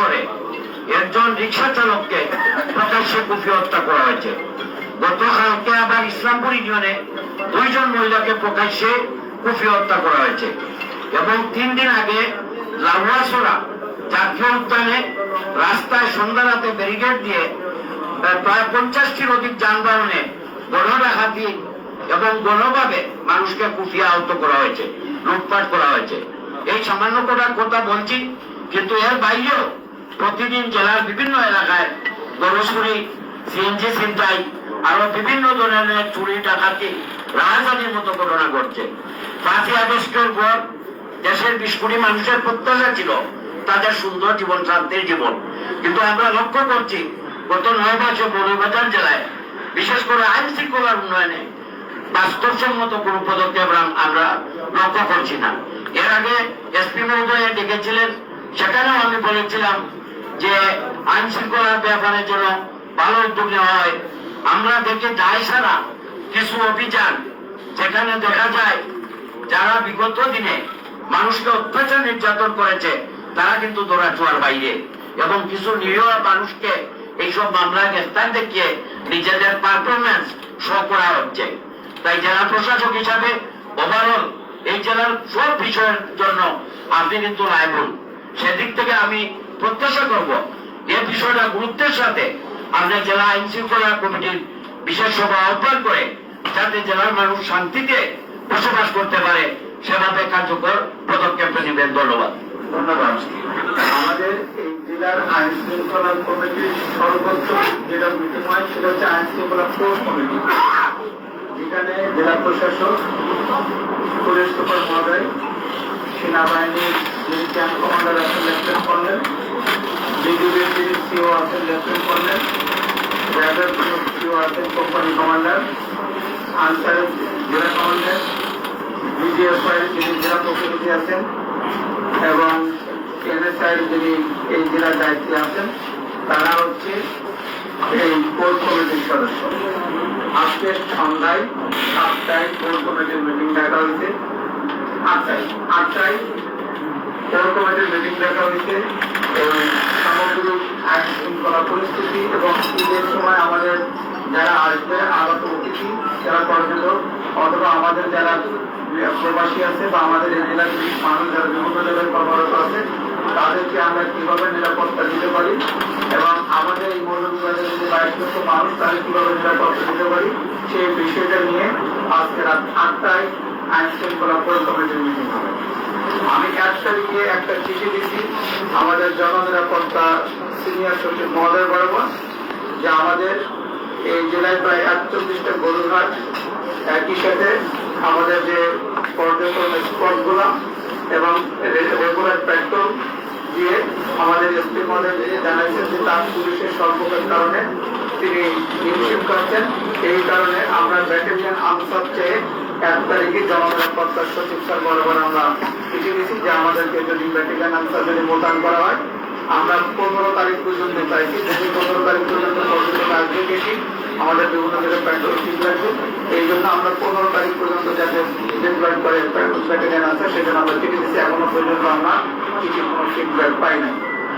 যশোরে একজন রিক্সা চালককে প্রকাশ্যে কুপিয়ে হত্যা করা হয়েছে। গতকালকে আবার ইসলামপুর ইউনিয়নে দুইজন মহিলাকে প্রকাশ্যে কুপিয়ে হত্যা করা হয়েছে। এবং তিন দিন আগে লাউয়াসোরা জাতীয় উদ্যানে রাস্তায় সন্ধ্যা রাতে ব্যারিকেড দিয়ে প্রায় পঞ্চাশটির অধিক যানবাহনে গণডাকাতি এবং গণভাবে মানুষকে কুপিয়ে আহত করা হয়েছে, লুটপাট করা হয়েছে। এই সামান্য কটা কথা বলছি, কিন্তু এর বাইরেও প্রতিদিন জেলার বিভিন্ন এলাকায় গরুচুরি সিএনজি ছিনতাই আরও বিভিন্ন ধরনের চুরি, ডাকাতি, রাহাজানির মতো ঘটনা ঘটছে। পাঁচই আগস্টের পর দেশের বিশ কোটি মানুষের প্রত্যাশা ছিল তাদের সুন্দর জীবন শান্তির জীবন। কিন্তু আমরা লক্ষ্য করছি, গত নয় মাসে মৌলবাজার জেলায় বিশেষ করে আইন শৃঙ্খলার উন্নয়নে বাস্তবসম্মত কোন পদক্ষেপ আমরা লক্ষ্য করছি না। এর আগে এসপি মহোদয় ডেকেছিলেন, সেখানেও আমি বলেছিলাম যে আইন শৃঙ্খলার ব্যাপারে যেন ভালো উদ্যোগ নেওয়া হয়। আমরা দেখে যাই সারা কিছু অভিযান যেখানে দেখা যায় যারা বিগত দিনে মানুষকে অত্যাচার নির্যাতন করেছে, তারা কিন্তু দৌড়াচুয়ার বাইরে। এবং কিছু নিরীহ মানুষকে এইসব মামলায় গ্রেফতার দেখিয়ে নিজেদের পারফরমেন্স শো করা হচ্ছে। তাই জেলা প্রশাসক হিসাবে ওভারঅল এই জেলার সব বিষয়ের জন্য আপনি কিন্তু লাইবুল সেদিক থেকে আমি প্রত্যাশা করব। এই বিষয়টা গুরুত্বের সাথে আপনার জেলা আইন শৃঙ্খলা কমিটির বিশেষ সভা আহ্বান করে যাতে জেলার মানুষ শান্তিতে বসবাস করতে পারে, সেভাবে কার্যকর পদক্ষেপ নেবেন। ধন্যবাদ। ধন্যবাদ। আমাদের এই জেলার আইন শৃঙ্খলা কমিটির সর্বোচ্চ যেটা সেটা হচ্ছে আইন শৃঙ্খলা কমিটি। যেখানে জেলা প্রশাসক, পুলিশ সুপার মহোদয়, সেনাবাহিনীর যিনি ক্যাম্প কমান্ডার আছেন কর্নেল বিজিবির যিনি সিও আছেন লেফটেন্যান্ট কর্নেল র্যাবের সিও আছেন, কোম্পানি কমান্ডার আনসারের জেলা কমান্ডার বিজিএফআই যিনি জেলা প্রতিনিধি আছেন এবং এনএসআই যিনি এই জেলার দায়িত্বে আছেন, তারা হচ্ছে এই কোর কমিটির সদস্য। আজকে সন্ধ্যায় সাতটায় কোর কমিটির মিটিং ডাকা হয়েছে। আটটায় আটটায় কোর কমিটির মিটিং ডাকা হয়েছে। এবং সামগ্রিক আইন শৃঙ্খলা পরিস্থিতি এবং ঈদের সময় আমাদের যারা আসবে আগত অতিথি, যারা পর্যটক অথবা আমাদের যারা প্রবাসী আছে বা আমাদের এই জেলার মানুষ যারা বিভিন্ন জায়গায় কর্মরত আছে, তাদেরকে আমরা কীভাবে নিরাপত্তা দিতে পারি এবং আমাদের এই মৌলভীবাজারের যে বাইশ মানুষ, তাদের কীভাবে নিরাপত্তা দিতে পারি, সেই বিষয়টা নিয়ে আজকে রাত আটটায় আইন শৃঙ্খলা পৌর কমিটির মিটিং হবে। আমি এক তারিখে একটা চিঠি দিচ্ছি আমাদের জননিরাপত্তা সিনিয়র সচিব মহোদয় বরাবর, যে আমাদের এই জেলায় প্রায় একচল্লিশটা গরুঘাট একই সাথে আমাদের যে পর্যটন স্পটগুলো এবং রেগুলার পেট্রোল দিয়ে আমাদের এসপি মহোদয় যে জানাইছেন যে তার পুলিশের স্বল্পতার কারণে তিনি নিশ্চিত করছেন এই কারণে আমরা ব্যাটালিয়ান আনসার চেয়ে এক তারিখে আমরা চিঠি যে আমাদেরকে যদি মোতায়েন করা হয়, আমরা পনেরো তারিখ পর্যন্ত চাইছি তারিখ পর্যন্ত আমাদের এই জন্য আমরা পনেরো তারিখ পর্যন্ত যাতে ব্যাটালিয়ান আছে, সেজন্য আমরা চিঠি এখনও পর্যন্ত আমরা কিছু কোনো ফিডব্যাক পাই নাই।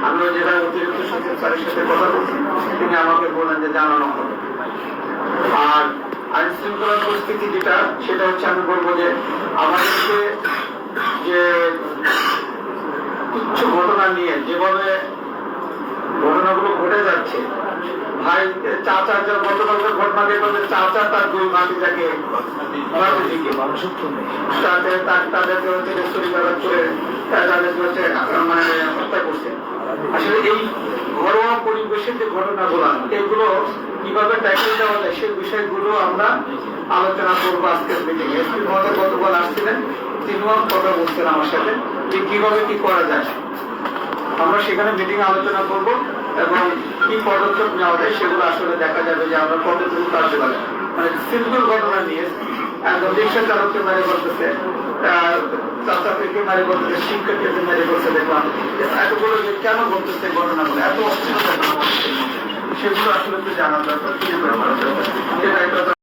আমরা যেটা অতিরিক্ত সচিব স্যারের সাথে কথা বলছি, তিনি আমাকে বললেন যে জানানো হবে। আর আইন শৃঙ্খলা পরিস্থিতি যেটা, সেটা হচ্ছে আমি বলব যে আমাদেরকে যে তুচ্ছ ঘটনা নিয়ে যেভাবে ঘটনাগুলো ঘটে যাচ্ছে, ভাই, চাচা যে গতকালকে ঘটনা দেখল যে চাচা তার দুই ভাতিজাকে তার- তাদেরকে হচ্ছে রেস্টোরি ব্যবহার করে তাদেরকে হচ্ছে মানে হত্যা করছে। আসলে এই ঘরোয়া যে ঘটনাগুলো এগুলো কীভাবে ট্যাকেল দেওয়া যায় সেই বিষয়গুলো আমরা আলোচনা করব আজকের মিটিং এসপি মহোদয় গতকাল আসছিলেন, তিনিও কথা বলছেন আমার সাথে যে কীভাবে কি করা যায়। আমরা সেখানে মিটিং আলোচনা করব এবং কি পদক্ষেপ নেওয়া যায় সেগুলো আসলে দেখা যাবে যে আমরা কত দ্রুত আসতে পারি মানে সিম্পল ঘটনা নিয়ে একদম রিক্সা চালককে মেরে করতেছে আহ, চাচা থেকে মেরে করতেছে শিক্ষককে মেরে করতে দেখলাম এতগুলো কেন ঘটতেছে ঘটনাগুলো এত অস্থিরতা? সেগুলো আসলে একটু জানা দরকার?